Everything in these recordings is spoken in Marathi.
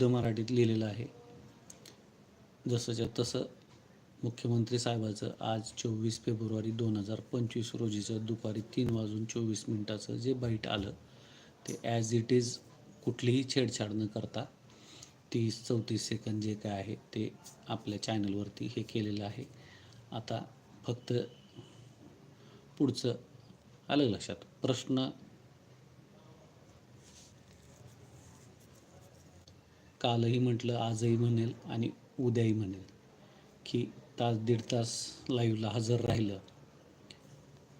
शुद्ध मराठीत लिहिलेलं आहे. जसंच्या तसं मुख्यमंत्री साहेबाचं आज चोवीस फेब्रुवारी दोन हजार पंचवीस रोजीचं दुपारी तीन वाजून चोवीस मिनटाचं जे बाईट आलं ते ॲज इट इज कुठलीही छेडछाड न करता तीस चौतीस सेकंद जे काय आहे ते आपल्या चॅनलवरती हे केलेलं आहे. आता फक्त पुढचं आलं लक्षात. प्रश्न कालही म्हटलं आजही म्हणेल आणि उद्याही म्हणेल की तास दीड तास लाईव्हला हजर राहिलं.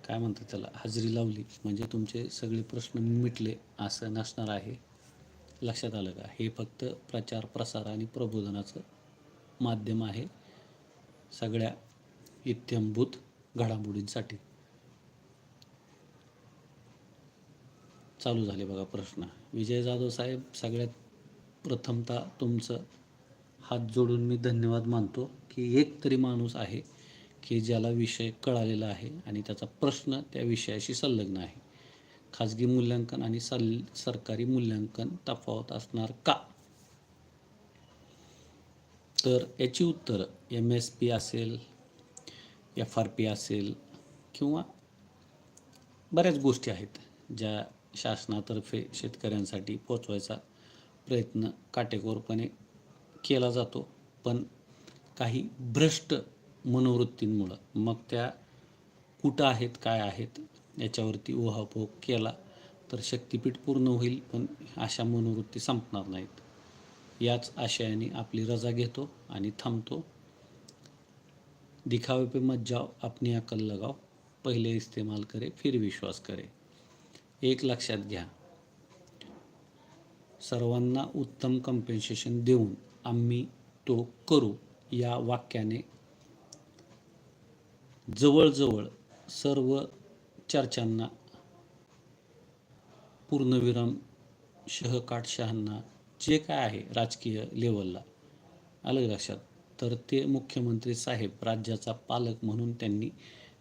काय म्हणतात त्याला? हजेरी लावली. म्हणजे तुमचे सगळे प्रश्न मिटले असं नसणार आहे. लक्षात आलं का? हे फक्त प्रचार प्रसार आणि प्रबोधनाचं माध्यम आहे. सगळ्या इत्यंभूत घडामोडींसाठी. चालू झाले बघा प्रश्न. विजय जाधव साहेब सगळ्यात प्रथमतः तुमचं हात जोडून मी धन्यवाद मानतो की एक तरी माणूस आहे की ज्याला विषय कळालेला आहे आणि त्याचा प्रश्न त्या विषयाशी संलग्न आहे. खाजगी मूल्यांकन आणि सल सरकारी मूल्यांकन तफावत असणार का? तर याची उत्तरं एम एस पी असेल एफ आर पी असेल किंवा बऱ्याच गोष्टी आहेत ज्या शासनातर्फे शेतकऱ्यांसाठी पोचवायचा प्रयत्न काटेकोरपणे केला जातो. पण काही भ्रष्ट मनोवृत्तींमुळं मग त्या कुठं आहेत काय आहेत याच्यावरती उहापोह केला तर शक्तिपीठ पूर्ण होईल पण अशा मनोवृत्ती संपणार नाहीत. याच आशयाने आपली रजा घेतो आणि थांबतो. दिखावे पे मत जाओ अपनी अकल लगाओ पहिले इस्तेमाल करे फिर विश्वास करे. एक लक्षात घ्या सर्वांना उत्तम कम्पेन्सेशन देऊन आम्ही तो करू. या वाक्याने जवळजवळ सर्व चर्चांना पूर्णविराम शहकाटशहांना जे काय आहे राजकीय लेवलला आलं लक्षात? तर ते मुख्यमंत्री साहेब राज्याचा पालक म्हणून त्यांनी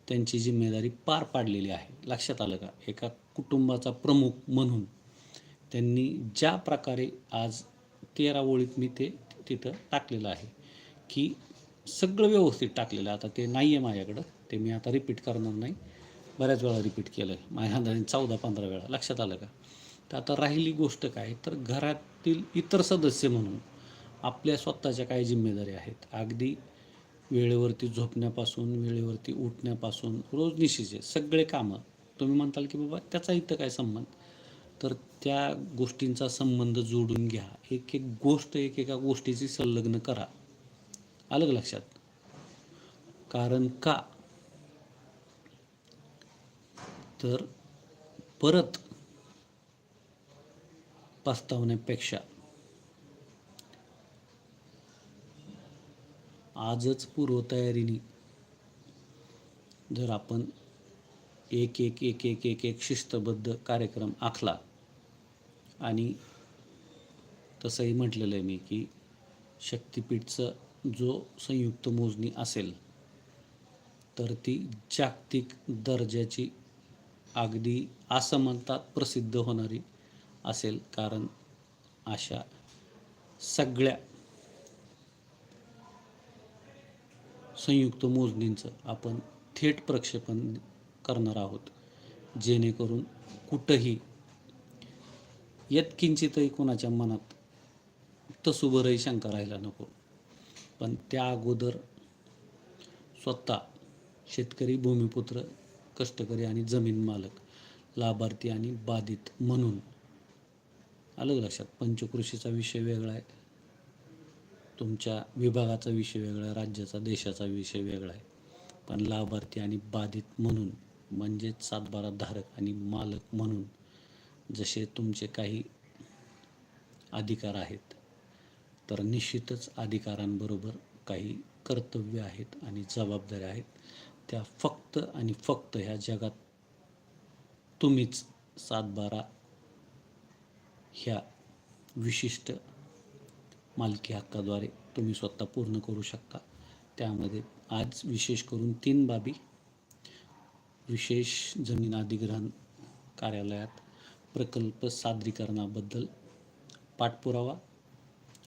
त्यांची जिम्मेदारी पार पाडलेली आहे. लक्षात आलं का? एका कुटुंबाचा प्रमुख म्हणून त्यांनी ज्या प्रकारे आज तेरा ओळीत मी ते तिथं टाकलेलं आहे की सगळं व्यवस्थित टाकलेलं आहे. आता ते नाही आहे माझ्याकडं ते मी आता रिपीट करणार नाही. बऱ्याच वेळा रिपीट केलं आहे माझ्या अंदाजाने चौदा पंधरा वेळा. लक्षात आलं का? तर आता राहिली गोष्ट काय? तर घरातील इतर सदस्य म्हणून आपल्या स्वतःच्या काय जिम्मेदारी आहेत. अगदी वेळेवरती झोपण्यापासून वेळेवरती उठण्यापासून रोज निशीचे सगळे कामं. तुम्ही म्हणताल की बाबा त्याचा इथं काय संबंध? तर त्या गोष्टींचा संबंध जोडून घ्या. एक एक गोष्ट एक एका गोष्टीची संलग्न करा. अलग लक्षात? कारण का? तर परत पस्तावण्यापेक्षा आजच पूर्वतयारीने जर आपण एक एक एक एक एक एक शिस्तबद्ध कार्यक्रम आखला आणि तसंही म्हटलेलं आहे मी की शक्तिपीठचं जो संयुक्त मोजणी असेल तर ती जागतिक दर्जाची अगदी असमंतात प्रसिद्ध होणारी असेल. कारण अशा सगळ्या संयुक्त मोजणींचं आपण थेट प्रक्षेपण करणार आहोत. जेणेकरून कुठंही यत्किंचितही कोणाच्या मनात तसुभरही शंका राहायला नको. पण त्या अगोदर स्वतः शेतकरी भूमिपुत्र कष्टकरी आणि जमीन मालक लाभार्थी आणि बाधित म्हणून अलग लक्षात. पंचकृषीचा विषय वेगळा आहे. तुमच्या विभागाचा विषय वेगळा आहे. राज्याचा देशाचा विषय वेगळा आहे. पण लाभार्थी आणि बाधित म्हणून म्हणजेच सातबारा धारक आणि मालक म्हणून जसे तुमचे काही अधिकार आहेत तर निश्चितच अधिकारांबरोबर काही कर्तव्य आहेत आणि जबाबदाऱ्या आहेत. त्या फक्त आणि फक्त ह्या जगात तुम्हीच सातबारा ह्या विशिष्ट मालकी हक्काद्वारे तुम्ही स्वतः पूर्ण करू शकता. त्यामध्ये आज विशेष करून तीन बाबी विशेष जमीन अधिग्रहण कार्यालयात प्रकल्प सादरीकरणाबद्दल पाठपुरावा